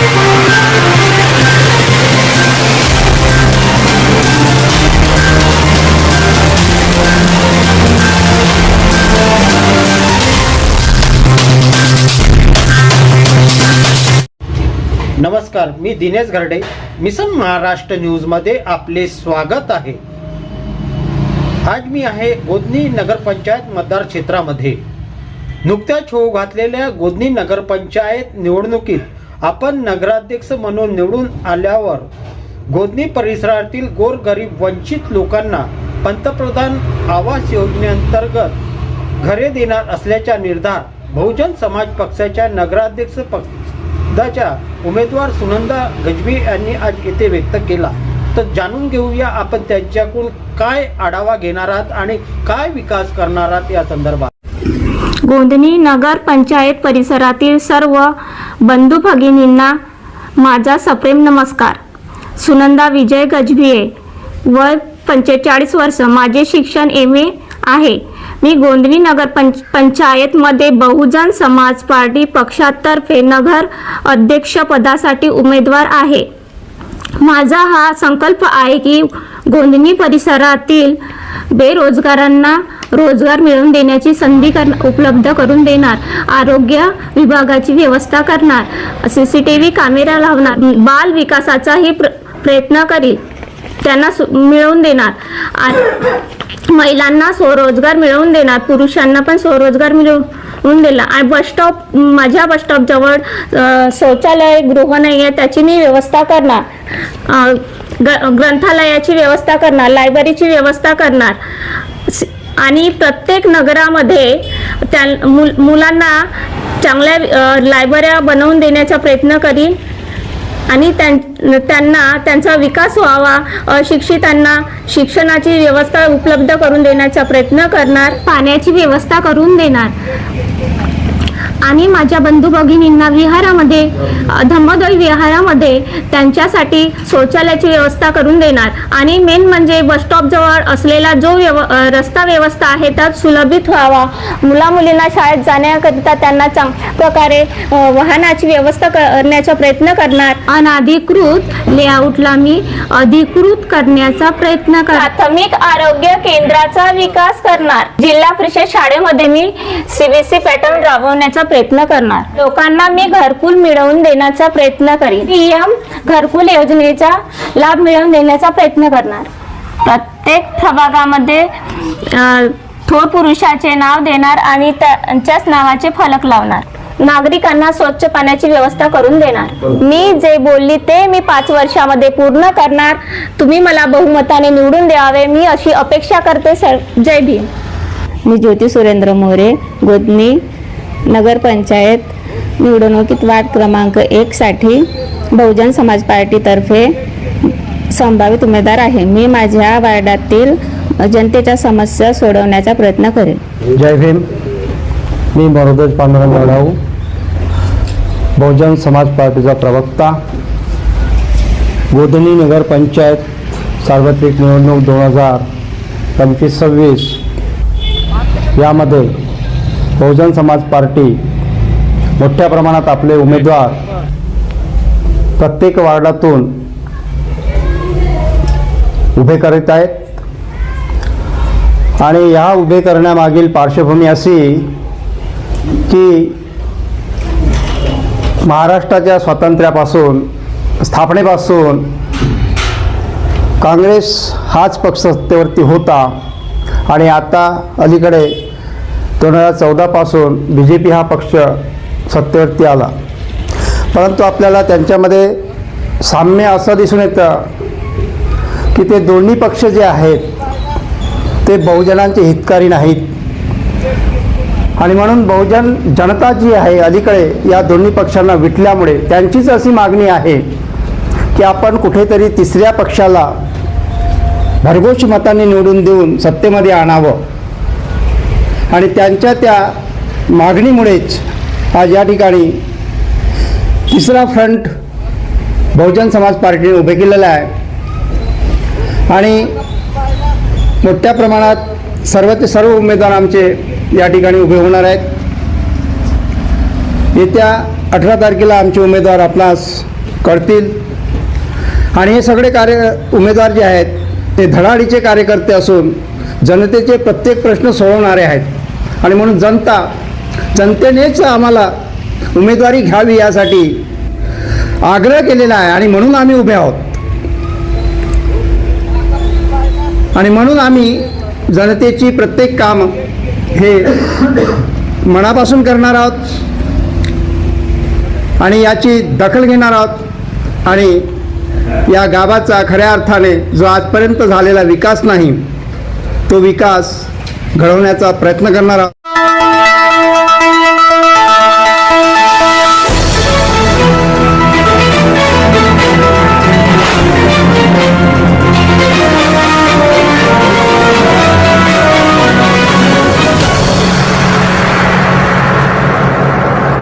नमस्कार मी दिनेश घरडे. मिसन महाराष्ट्र न्यूजमध्ये आपले स्वागत आहे. आज मी आहे गोदनी नगरपंचायत मतदार क्षेत्रामध्ये. नुकत्याच होऊ घातलेल्या गोदनी नगरपंचायत निवडणुकीत आपण नगराध्यक्ष म्हणून निवडून आल्यावर गोदनी परिसरातील गोरगरीब वंचित लोकांना पंतप्रधान आवास योजनेअंतर्गत घरे देणार असल्याचा निर्धार बहुजन समाज पक्षाच्या नगराध्यक्ष पक्षाच्या उमेदवार सुनंदा गजबी यांनी आज येथे व्यक्त केला. तर जाणून घेऊया आपण त्यांच्याकडून काय आढावा घेणार आहात आणि काय विकास करणार आहात या संदर्भात. गोंदणी नगर पंचायत परिसरातील सर्व बंधू भगिनींना माझा सप्रेम नमस्कार. सुनंदा विजय गजभिये. वय पंचेचाळीस वर्ष. माझे शिक्षण एम ए आहे. मी गोंदवी नगर पंच पंचायतमध्ये बहुजन समाज पार्टी पक्षातर्फे नगर अध्यक्षपदासाठी उमेदवार आहे. माझा हा संकल्प आहे की गोंधणी परिसरातील बेरोजगारांना रोजगार मिळवून देण्याची संधी कर उपलब्ध करून देणार. आरोग्य विभागाची व्यवस्था करणार. C C T V camera लावणार. बाल विकासाचाही प्र प्रयत्न करील. त्यांना सु- मिळवून देणार. आणि महिलांना स्वरोजगार मिळवून देणार. पुरुषांना पण स्वरोजगार मिळवून दिला आणि बसस्टॉप माझ्या बसस्टॉपजवळ जवळ शौचालय गृह नाही आहे त्याची मी व्यवस्था करणार. ग्रंथालयाची व्यवस्था करणार. लायब्ररीची व्यवस्था करणार. आणि प्रत्येक नगरामध्ये त्या मुल मुलांना चांगल्या अ, लायब्रऱ्या बनवून देण्याचा प्रयत्न करीन. आणि त्यां- त्यांना त्यांचा विकास व्हावा अशिक्षितांना शिक्षणाची व्यवस्था उपलब्ध करून देण्याचा प्रयत्न करणार. पाण्याची व्यवस्था करून देणार. आणि माझ्या बंधू भगिनींना विहारामध्ये अ, धम्मदोई विहारामध्ये त्यांच्यासाठी शौचालयाची व्यवस्था करून देणार. आणि मेन म्हणजे बसस्टॉप जवळ असलेला जो व्यव रस्ता व्यवस्था आहे त्यात सुलभित व्हावा. मुला मुलींना शाळेत जाण्याकरिता त्यांना चांग प्रकारे वाहनाची व्यवस्था करण्याचा प्रयत्न करणार. अनधिकृत लेआउटला मी अधिकृत करण्याचा प्रयत्न कर प्राथमिक आरोग्य केंद्राचा विकास करणार. जिल्हा परिषद शाळेमध्ये मी सीबीएसई पॅटर्न राबवण्याचा प्रयत्न करणार. लोकांना मी घरकुल मिळवून देण्याचा प्रयत्न करीन. पीएम घरकुल योजनेचा लाभ मिळवून देण्याचा प्रयत्न करणार. प्रत्येक प्रभागामध्ये थोर पुरुषाचे नाव देणार आणि त्यांच्याच नावाचे फलक लावणार. नागरिकांना स्वच्छ पाण्याची व्यवस्था करून देणार. मी जे बोलली ते मी पाच वर्षामध्ये पूर्ण करणार. तुम्ही मला बहुमताने निवडून द्यावे. मी अशी अपेक्षा करते सर. जय भीम. मी ज्योती सुरेंद्र मोरे गोदनी नगरपंचायत निवडणुकीत वार्ड क्रमांक एकसाठी बहुजन समाज पार्टीतर्फे संभावित उमेदवार आहे. मी माझ्या वार्डातील जनतेच्या समस्या सोडवण्याचा प्रयत्न करेन. जय भीम. मी मरोदज पांडुरंग लढाऊ बहुजन समाज पार्टीचा प्रवक्ता गोधनी नगर पंचायत सार्वत्रिक निवडणूक दोन हजार पंचवीस सव्वीस यामध्ये बहुजन समाज पार्टी मोठ्या प्रमाणात आपले उमेदवार प्रत्येक वार्डातून उभे करीत आहेत. आणि या उभे करण्यामागील पार्श्वभूमी अशी की महाराष्ट्राच्या स्वातंत्र्यापासून स्थापनेपासून काँग्रेस हाच पक्ष सत्तेवरती होता आणि आता अलीकडे दोन हजार चौदापासून बी जे पी हा पक्ष सत्तेवरती आला. परंतु आपल्याला त्यांच्यामध्ये साम्य असं दिसून येतं की ते दोन्ही पक्ष जे आहेत ते बहुजनांचे हितकारी नाहीत. आणि म्हणून बहुजन जनता जी आहे अलीकडे या दोन्ही पक्षांना विटल्यामुळे त्यांचीच अशी मागणी आहे की आपण कुठेतरी तिसऱ्या पक्षाला भरघोष मताने निवडून देऊन सत्तेमध्ये आणावं. आणि त्यांच्या त्या मागणीमुळेच आज या ठिकाणी तिसरा फ्रंट बहुजन समाज पार्टीने उभे केलेला आहे. आणि मोठ्या प्रमाणात सर्व ते सर्व उमेदवार आमचे या ठिकाणी उभे होणार आहेत. येत्या अठरा तारखेला आमचे उमेदवार आपणास कळतील. आणि हे सगळे कार्य उमेदवार जे आहेत ते धडाडीचे कार्यकर्ते असून जनतेचे प्रत्येक प्रश्न सोडवणारे आहेत. आणि म्हणून जनता जनतेनेच आम्हाला उमेदवारी घ्यावी यासाठी आग्रह केलेला आहे आणि म्हणून आम्ही उभे आहोत. आणि म्हणून आम्ही जनतेची प्रत्येक काम हे मनापासून करणार आहोत आणि याची दखल घेणार आहोत आणि या गावाचा खऱ्या अर्थाने जो आजपर्यंत झालेला विकास नाही तो विकास घडवण्याचा प्रयत्न करणार आहोत.